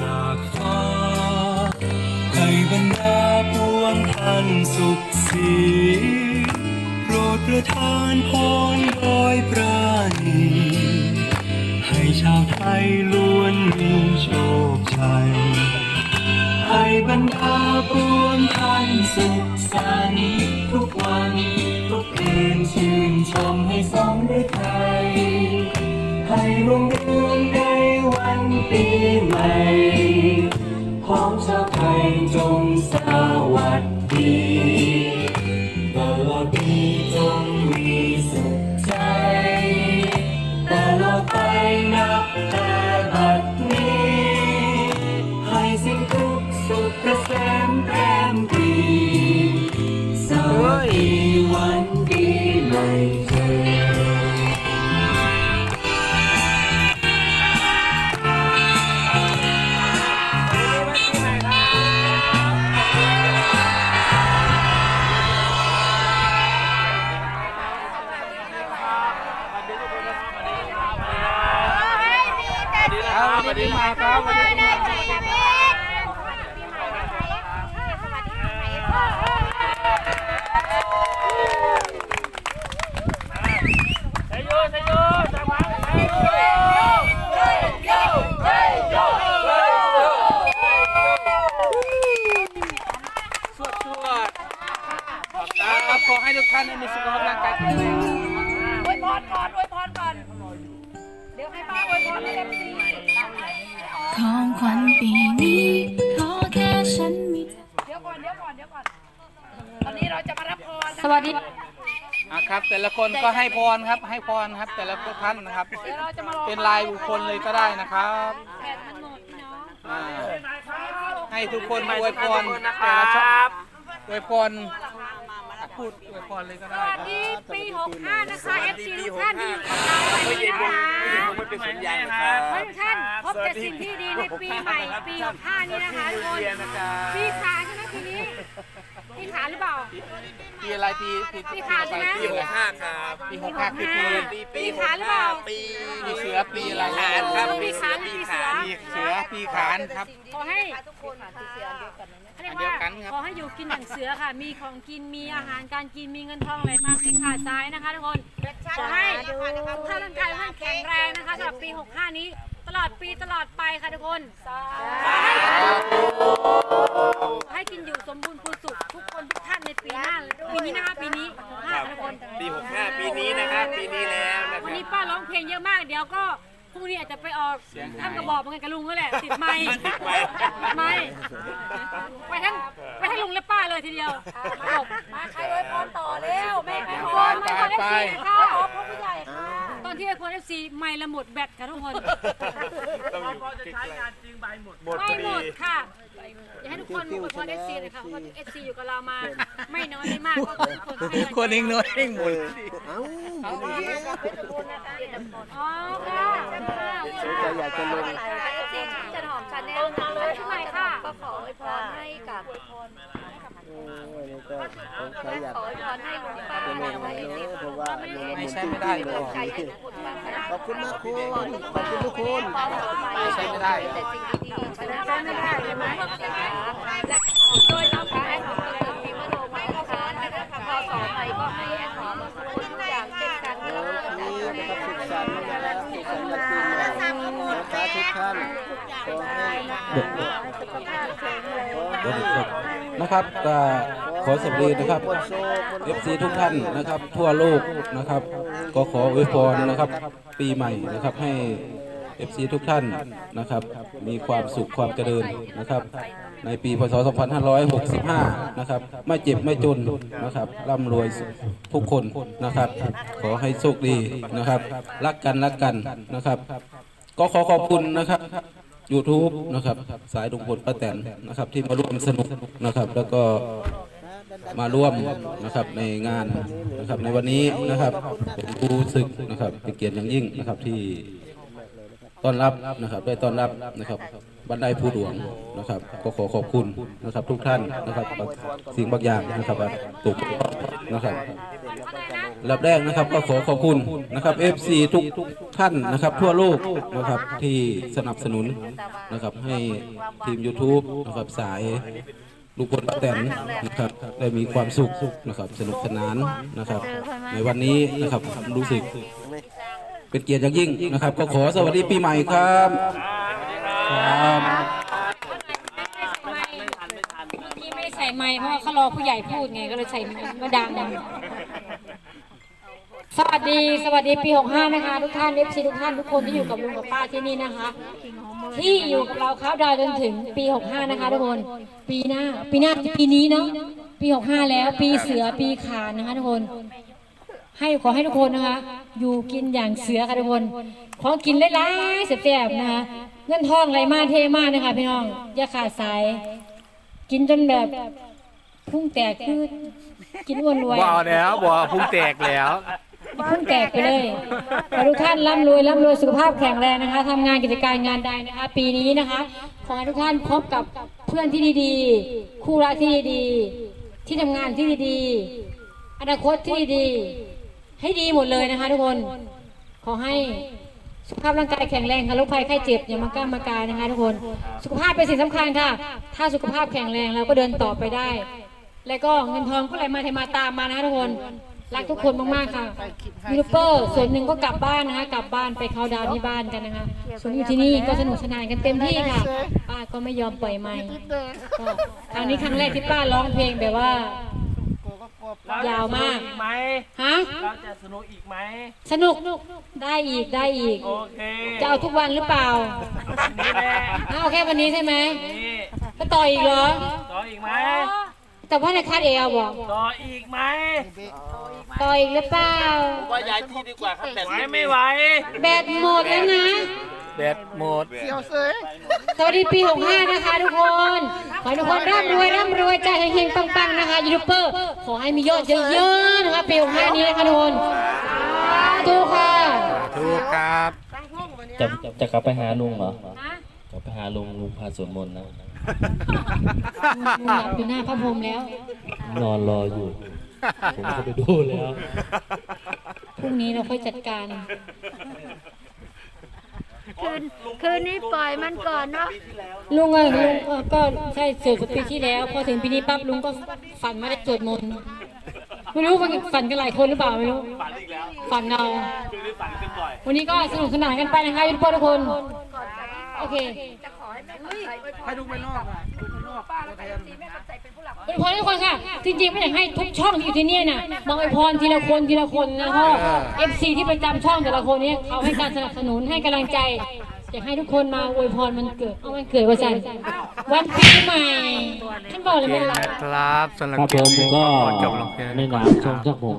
จากฟ้าให้บรรดาปวงท่านสุขสีโปรดประทานพรโดยปราณีให้ชาวไทยล้วนมีโชคชัย ให้ทุกท่านมีสุขภาพร่างกายแข็งแรงอวยพรก่อนอวยพรก่อน เดี๋ยวให้ป้าอวยพรให้เอฟซีของขวัญปีนี้ขอแค่ฉันมีเธอเดี๋ยวก่อนเดี๋ยวก่อนเดี๋ยวก่อน ตอนนี้เราจะมารับพรสวัสดีอะครับ แต่ละคนก็ให้พรครับ ให้พรครับ แต่ละท่านนะครับ เดี๋ยวเราจะมารอเป็นลายบุคคลเลยก็ได้นะครับแผนมันหมดพี่น้องอ่าให้ทุกคนอวยพรแต่ละช่องอวยพร พูดอวยพรเลยก็สได้วัสดีปี 65 นะคะ FC ทุกท่านที่อยู่กับเราวันนี้นะคะไม่เป็นสัญญาณนะครับขอให้ทุกท่านพบแต่สิ่งที่ดีในปีใหม่ปี 65 นี้นะคะทุกคนปีขาใช่ไหมปีนี้ ปีขาหรือเปล่า ปีอะไรปีปีปีขาใช่ไหม ปีหกห้าห้าครับปีหกห้าคือปีปีปีปีหขากหรือเปห้าล่า ปีปีเสือปีอะไรขานครับปีขานปีเสือ ปีเสือปีขานครับ ขอให้เรียกเดียวว่ากันครับ ขอให้อยู่กินอย่างเสือค่ะ มีของกิน มีอาหารการกิน มีเงินทองไหลมาไม่ขาดสายนะคะทุกคน ขอให้ท่านร่างกายท่านแข็งแรงนะคะสำหรับปี 65 นี้ ตลอดปีตลอดไปค่ะทุกคนให้ อกเหมือนกันกับลุงก็แหละติดไม้ไม่ไปทั้งไปทั้งลุงและป้าเลยทีเดียวมาใครไว้พรต่อเร็วแม่ไว้พรไม่พรเอฟซีค่ะขอพรผู้ใหญ่ค่ะต อนที่ไว้พรเอฟซีไม่ละหมดแบตค่ะทุกคน ต้องอยู่ใกล้ๆหมดไม่พอหมดี ดค่ะอยากให้ทุกคนอวยพรเอฟซีเลยค่ะเพราะว่าเอฟซีอยู่กับเรามา ไม่น้อยไม่มากก็ทุกคนให้คนเองน้อยเองหมดอ๋อค่ะอยากจะลงซีจะหอมชาแนลเลยที่ไหนค่ะก็ขออวยพรให้กับ โอ้ยนี่ก็ผมใครอยากขออวยพรให้ลุงป้าจะลนะงคะเนเอฟซีอะเพราะว่าลงไม่ใช่ไม่ได้เลยใจให้ทุกคนฟังนะขอบคุณมากคุณขอบคุณทุกคนไม่ใช่ไม่ได้แต่สิ่งดีๆชนะใช่ไม่ได้ใช่ไหมโดยเราค่ะแอนขอเติมปีมโนมานะคะพอสองไปก็ให้แอนขอทุกคนทุกอย่างเช่นกันโอ้นี้นะครับสุขสันต์นะครับสุขสันต์วันปีใหม่นะคะทุกท่านขอให้ขอให้ นะครับก็ขอสวัสดีนะครับหมดโศกหมด FC ทุกท่านนะครับ ทั่วโลกนะครับ ก็ขออวยพรนะครับ ปีใหม่นะครับให้ FC ทุกท่านนะครับ มีความสุขความเจริญนะครับ ในปีพศ 2565 นะครับ ไม่เจ็บไม่จนนะครับร่ำรวยทุกคนนะครับ ขอให้โชคดีนะครับ รักกันรักกันนะครับ ก็ขอขอบคุณนะครับ YouTube นะครับ สายลุงพลป้าแตนนะครับ ที่มาร่วมสนุกนะครับ แล้วก็มาร่วมนะครับในงานนะครับในวันนี้นะครับผมรู้สึกนะครับเป็นเกียรติอย่างยิ่งนะครับที่ต้อนรับนะครับได้ต้อนรับนะครับบันไดภูหลวงนะครับก็ขอขอบคุณนะครับทุกท่านนะครับสิ่งบางอย่างนะครับตกนะครับ ลำดับแรกนะครับก็ขอขอบคุณนะครับ FC ทุกท่านนะครับ ทั่วโลกนะครับที่สนับสนุนนะครับให้ทีม YouTube นะครับสายลูกพลป้าแตนนะครับได้มีความสุขนะครับสนุกสนานนะครับ ในวันนี้นะครับรู้สึกเป็นเกียรติอย่างยิ่งนะครับ ก็ขอสวัสดีปีใหม่ครับครับ ที่ ไม่ได้ใส่ไมเพราะว่าเขารอผู้ใหญ่พูดไงก็เลยใส่มาดังสวัสดีสวัสดีปี65นะคะทุกท่านเอฟซีทุกท่านทุกคนที่อยู่กับลุงกับป้าที่นี่นะคะ ที่อยู่กับเราเขาดาวจนถึงปี65นะคะทุกคน ปีหน้า ปีหน้าปีนี้เนาะปี65แล้ว ปีเสือปีขานนะคะทุกคน ให้ขอให้ทุกคนนะคะ อยู่กินอย่างเสือค่ะทุกคนของกินหลายๆแซ่บๆนะคะเงินทองไหลมาเทมากนะคะพี่น้องอย่าขาดสายกินจนแบบ พุ่งแตกคือกินอ้วนรวยบ่เอาแล้วบ่พุ่งแตกแล้ว พุ่งแตกไปเลยขอทุกท่านร่ำรวยร่ำรวยสุขภาพแข็งแรงนะคะทำงานกิจการงานใดนะคะ ปีนี้นะคะ ขอให้ทุกท่านพบกับเพื่อนที่ดีๆ คู่รักที่ดีๆ ที่ทำงานที่ดีๆ อนาคตที่ดีๆ ให้ดีหมดเลยนะคะ ทุกคน ขอให้สุขภาพร่างกายแข็งแรงค่ะโรคภัยไข้เจ็บอย่ามากล้ามากายนะคะ ทุกคน สุขภาพเป็นสิ่งสำคัญค่ะ ถ้าสุขภาพแข็งแรงเราก็เดินต่อไปได้ แล้วก็เงินทองก็ไหลมาเทมาตามมานะคะทุกคน รักทุกคนมากๆค่ะยูทูบเบอร์ส่วนหนึ่งก็กลับบ้านนะคะ กลับบ้านไปเขาน์ดาวน์ที่บ้านกันนะคะ ส่วนอยู่ที่นี่ก็สนุกสนานกันเต็มที่ค่ะ ป้าก็ไม่ยอมปล่อยไม้ก็ครั้งนี้ครั้งแรกที่ป้าร้องเพลงแบบว่า ยาวมาก ไหมฮะ เราจะสนุกอีกไหม สนุก ได้อีก ได้อีก โอเคจะเอาทุกวันหรือเปล่านี่แหละเอาแค่วันนี้ใช่ไหมนี่ก็ต่ออีกเหรอ ต่ออีกไหม แต่ว่าในคาดเอลบอกต่ออีกไหมต่ออีกหรือเปล่าว่าย้ายที่ดีกว่าครับแต่ไหวไม่ไหวแบตหมดแล้วนะแบตหมดสวัสดีปี 65 นะคะทุกคน ขอให้ทุกคนร่ำรวยร่ำรวยใจเฮงๆปังๆนะคะยูทูบเบอร์ขอให้มียอดเยอะๆนะคะปี 65 นี้นะคะทุกคนดูค่ะถูกครับจะจะกลับไปหาลุงเหรอนะกลับไปหาลุงลุงพาสวดมนต์นะลุง หลับอยู่หน้าพระพรหมแล้ว นอนรออยู่ ผมก็ไปดูแล้ว พรุ่งนี้เราค่อยจัดการ คืนคืนนี้ปล่อยมันก่อนเนาะลุงอะลุงเออก็ใช่เสร็จปีที่แล้ว พอถึงปีนี้ปั๊บลุงก็ฝันว่าได้สวดมนต์ไม่รู้มันฝันกันหลายคนหรือเปล่าไม่รู้ ฝันเราวันนี้ก็สนุกสนานกันไปนะคะทุกคนทุกคนโอเค ให้ลุงไปนอกอะอวยพรให้ทุกคนค่ะ จริงๆไม่อยากให้ทุกช่องที่อยู่ที่เนี่ยน่ะมาอวยพรทีละคนทีละคนนะเพราะเอฟซีที่ประจำช่องแต่ละคนเนี่ยเขาให้การสนับสนุนให้กำลังใจ อยากให้ทุกคนมาอวยพรมันเกิดเอามันเกิดวันจันทร์วันปีใหม่ท่านบอกเลยไหมล่ะนะครับสำหรับครับเกผมมนี้ก็ขอจบลงเพียงในเท่านี้นามคช่รัองบเจ้าผม